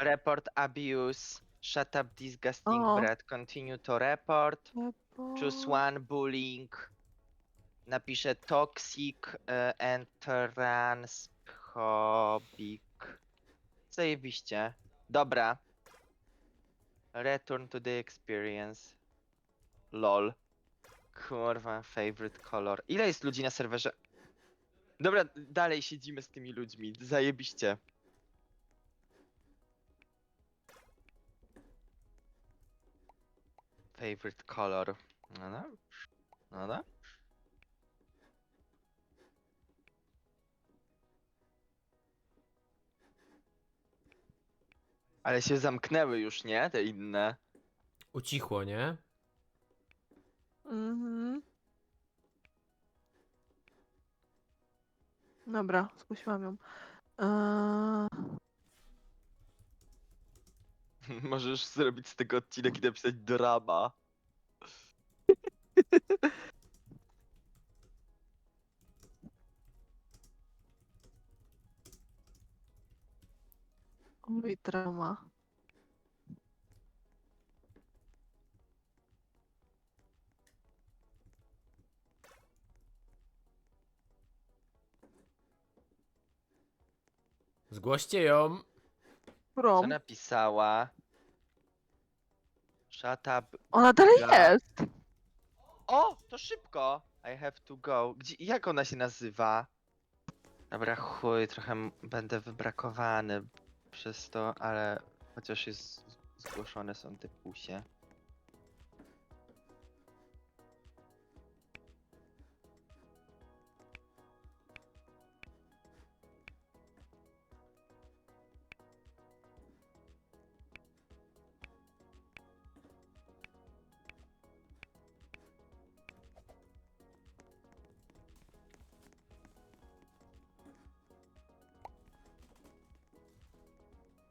Report abuse. Shut up disgusting O. bread. Continue to report. Choose one bullying. Napiszę toxic e, and transphobic. Zajebiście. Dobra. Return to the experience. LOL. Kurwa, favorite color. Ile jest ludzi na serwerze? Dobra, dalej siedzimy z tymi ludźmi. Zajebiście. Favorite color. No dobrze. No dobrze. Ale się zamknęły już, nie? Te inne. Ucichło, nie? Mhm. Dobra, skusiłam ją. Eee, Możesz zrobić z tego odcinek i napisać drama. Oj, drama. Zgłoście ją. Co Prom. napisała? Shut up. Ona dalej Ja. jest. O, to szybko! I have to go. Gdzie, jak ona się nazywa? Dobra, chuj, trochę m- będę wybrakowany przez to, ale chociaż jest z- zgłoszone są te pusie.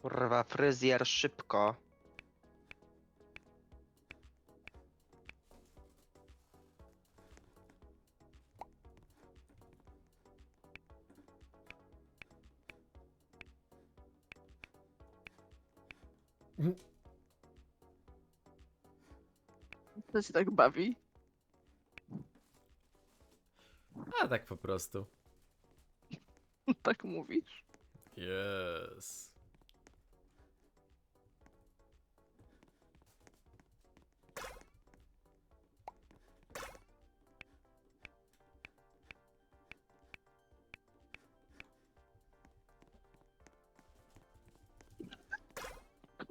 Kurwa, fryzjer, szybko. To się tak bawi. A tak po prostu. Tak mówisz. Yes.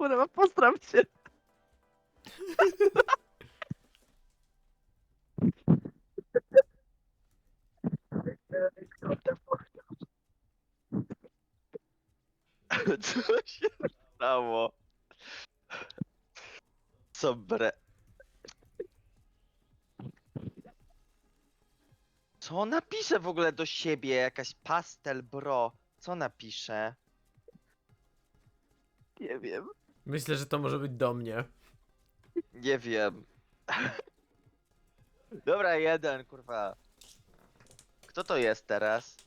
Kurwa, postaram się. Co się stało? Sobre. Co napisze w ogóle do siebie? Jakaś pastel, bro. Co napisze? Nie wiem. Myślę, że to może być do mnie. Nie wiem. Dobra, jeden, kurwa. Kto to jest teraz?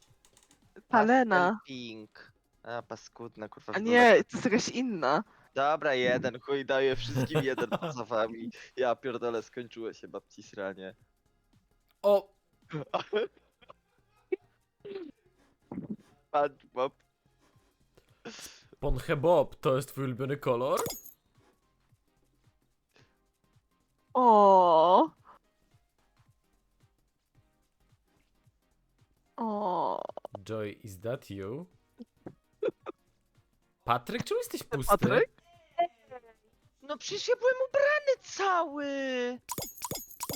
Palena. Pastel Pink. A, paskudna, kurwa. A nie, to jest jakaś inna. Dobra, jeden, chuj daje wszystkim jeden poza wami. Ja pierdolę, skończyło się babci sranie. O! SpongeBob. Ponchebob, to jest twój ulubiony kolor? O. O. Joy, is that you? Patryk, czemu jesteś pusty? Patryk? No przecież ja byłem ubrany cały!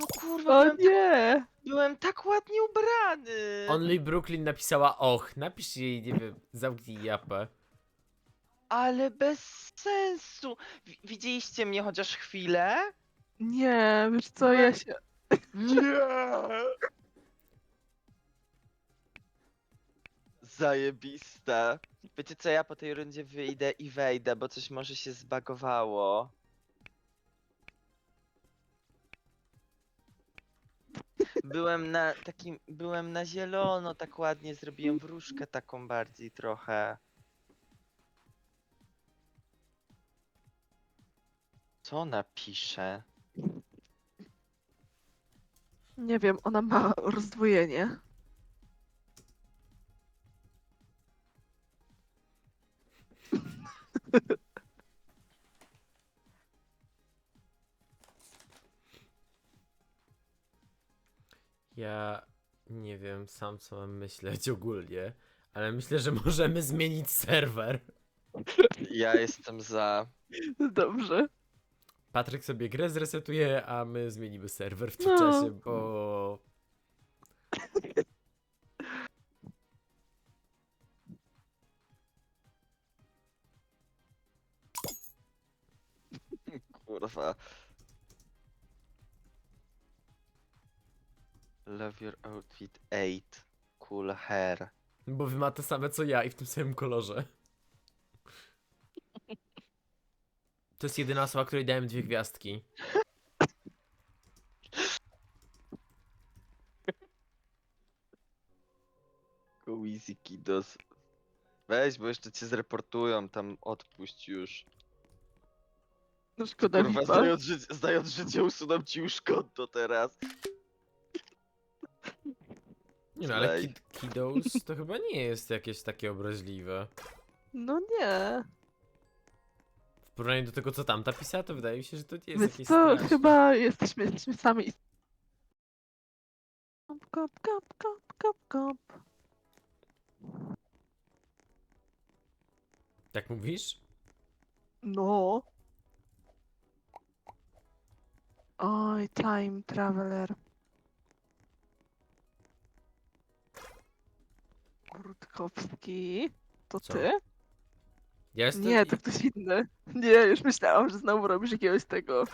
No kurwa, O byłem, nie. byłem tak ładnie ubrany! Only Brooklyn napisała och. Napisz jej, nie wiem, zamknij japę. Ale bez sensu! Wi- Widzieliście mnie chociaż chwilę? Nie, wiesz co, ja się... Nie! Zajebiste. Wiecie co, ja po tej rundzie wyjdę i wejdę, bo coś może się zbagowało. Byłem na takim, byłem na zielono, tak ładnie zrobiłem wróżkę taką bardziej trochę. Co napiszę? Nie wiem, ona ma rozdwojenie. Ja nie wiem sam co mam myśleć ogólnie, ale myślę, że możemy zmienić serwer. Ja jestem za. Dobrze. Patryk sobie grę zresetuje, a my zmienimy serwer w tym No. czasie, bo Kurwa. Love your outfit 8. Cool hair. bo wy ma te same co ja i w tym samym kolorze. To jest jedyna osoba, której dałem dwie gwiazdki. Easy kiddos. Weź, bo jeszcze cię zreportują, tam odpuść już. No szkoda Kurwa, lipa. zdając życie, zdając życie usuną ci już konto teraz. Nie no, ale Slay. kid, kiddos to chyba nie jest jakieś takie obraźliwe. No nie. Porównaniu do tego, co tamta pisała, to wydaje mi się, że to nie jest Więc jakieś co, straszne. chyba jesteśmy, jesteśmy sami. Kop, kop, kop, kop, kop, kop. Tak mówisz? No. Oj, time traveler. Rutkowski. To Co? ty? Ja jestem... Nie, to ktoś inny. Nie, już myślałam, że znowu robisz jakiegoś tego.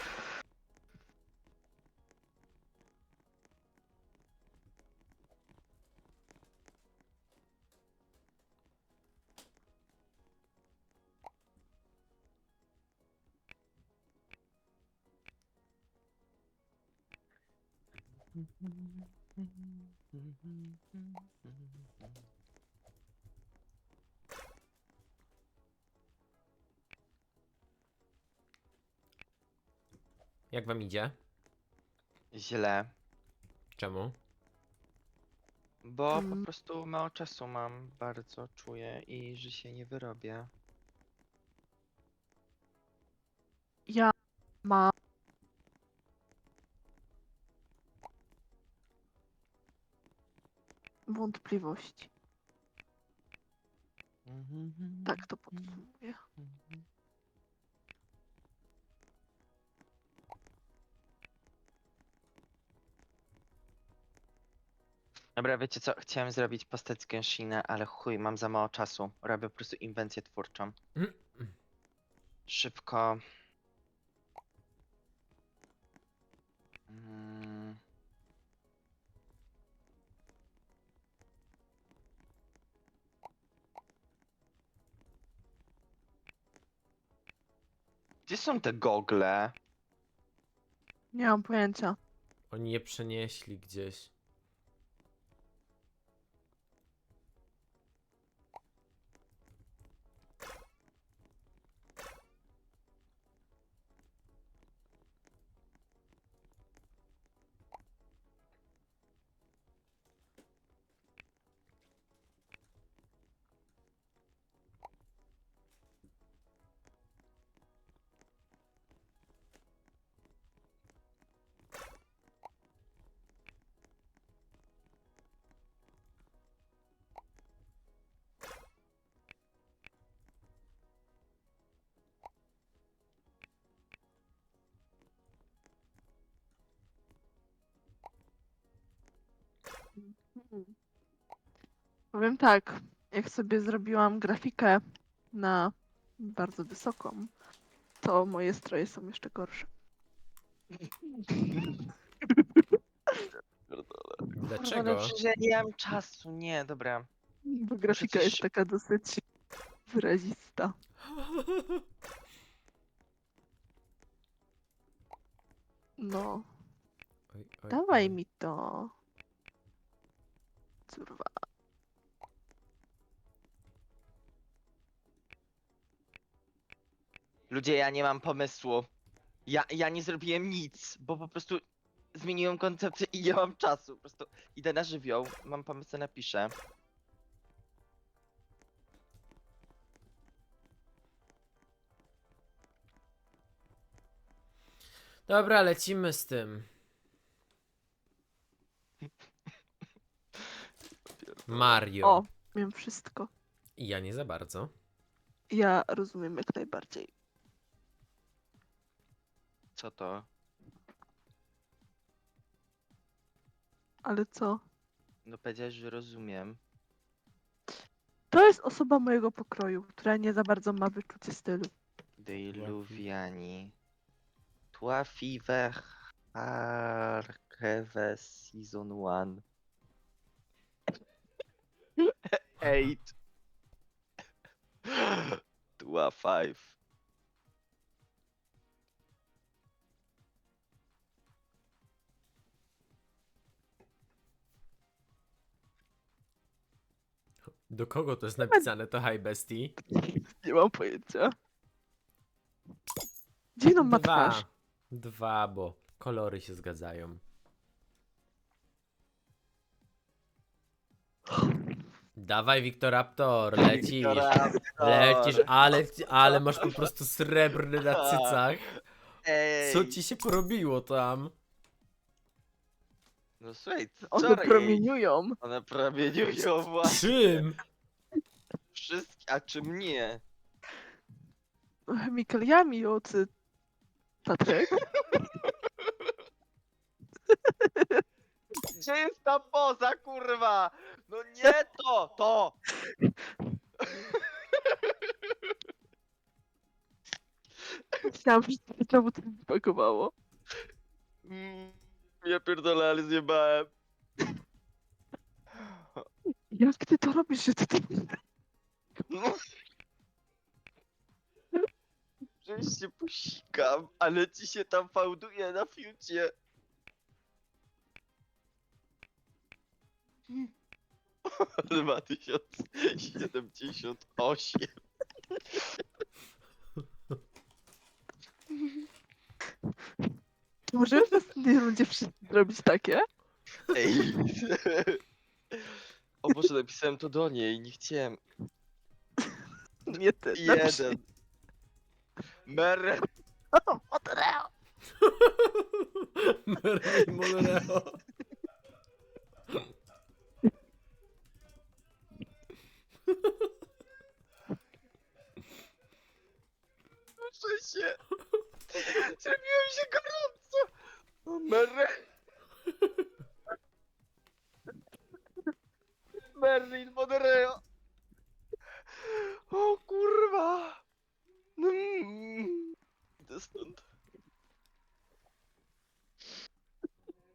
Jak wam idzie? Źle. Czemu? Bo po prostu mało czasu mam, bardzo czuję i że się nie wyrobię. Ja mam. Wątpliwości. Tak to podsumuję. Dobra, wiecie co? Chciałem zrobić postać z Genshina, ale chuj, mam za mało czasu. Robię po prostu inwencję twórczą. Mm. Szybko. Mm. Gdzie są te gogle? Nie mam pojęcia. Oni je przenieśli gdzieś. Powiem tak, jak sobie zrobiłam grafikę na bardzo wysoką, to moje stroje są jeszcze gorsze. Kurwa, Dlaczego? no przecież ja nie mam czasu, nie, dobra. Bo grafika jest taka dosyć wyrazista. No, Oj, oj, dawaj oj. mi to. Curwa. Ludzie, ja nie mam pomysłu. Ja, ja nie zrobiłem nic, bo po prostu zmieniłem koncepcję i nie mam czasu. Po prostu idę na żywioł, mam pomysł, co napiszę. Dobra, lecimy z tym. Mario. O, wiem wszystko. I ja nie za bardzo. Ja rozumiem jak najbardziej. Co to? Ale co? No powiedziałeś, że rozumiem. To jest osoba mojego pokroju, która nie za bardzo ma wyczucie stylu. Deiluviani. Toi fever Archeve Season 1. 8. Toi 5. Do kogo to jest napisane, to High Bestie? Nie mam pojęcia. Dziwną ma twarz. Dwa, bo kolory się zgadzają. Dawaj, Wiktoraptor, lecisz. Lecisz, ale, ale masz po prostu srebrny na cycach. Ej. Co ci się porobiło tam? No słuchaj, co One promieniują. One promieniują właśnie Czym? wszystkie, a czym nie? Chemikaliami od y, Tatrek. Gdzie jest ta poza, kurwa? No nie to, to! Myślałam, że to mi pakowało. Mm, Ja pierdolę, ale zjebałem. Jak ty to robisz, że ty to... No. Przecież się posikam, ale ci się tam fałduje na fiucie. Dwa tysiące siedemdziesiąt osiem. Możemy w następnej rundzie wszyscy zrobić takie? Ej. O Boże, napisałem to do niej, nie chciałem. Nie ty. Jeden. Mer... Marilyn Monroe. Muszę się. Zrobiłem się gorąco. O, Mer... Merlin Monreo. O kurwa. Mm. Idę stąd.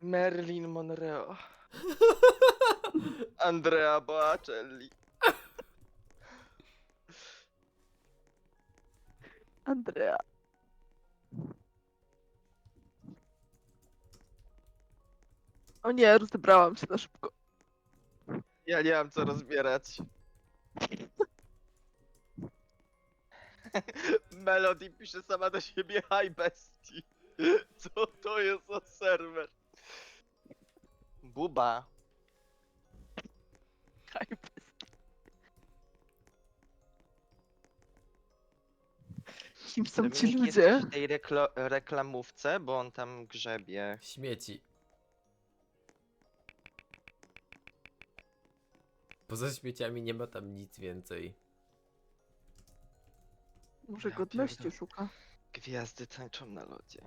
Merlin Monreo. Andrea Boacelli. Andrea. O nie, rozebrałam się na szybko. Ja nie mam co rozbierać. Melody pisze sama do siebie Hi bestie. Co to jest za serwer? Buba. Kim są ci Dominik jest ludzie? w tej reklo- reklamówce, bo on tam grzebie. Śmieci. Poza śmieciami nie ma tam nic więcej. Może Ja godności pierdolę. szuka. Gwiazdy tańczą na lodzie.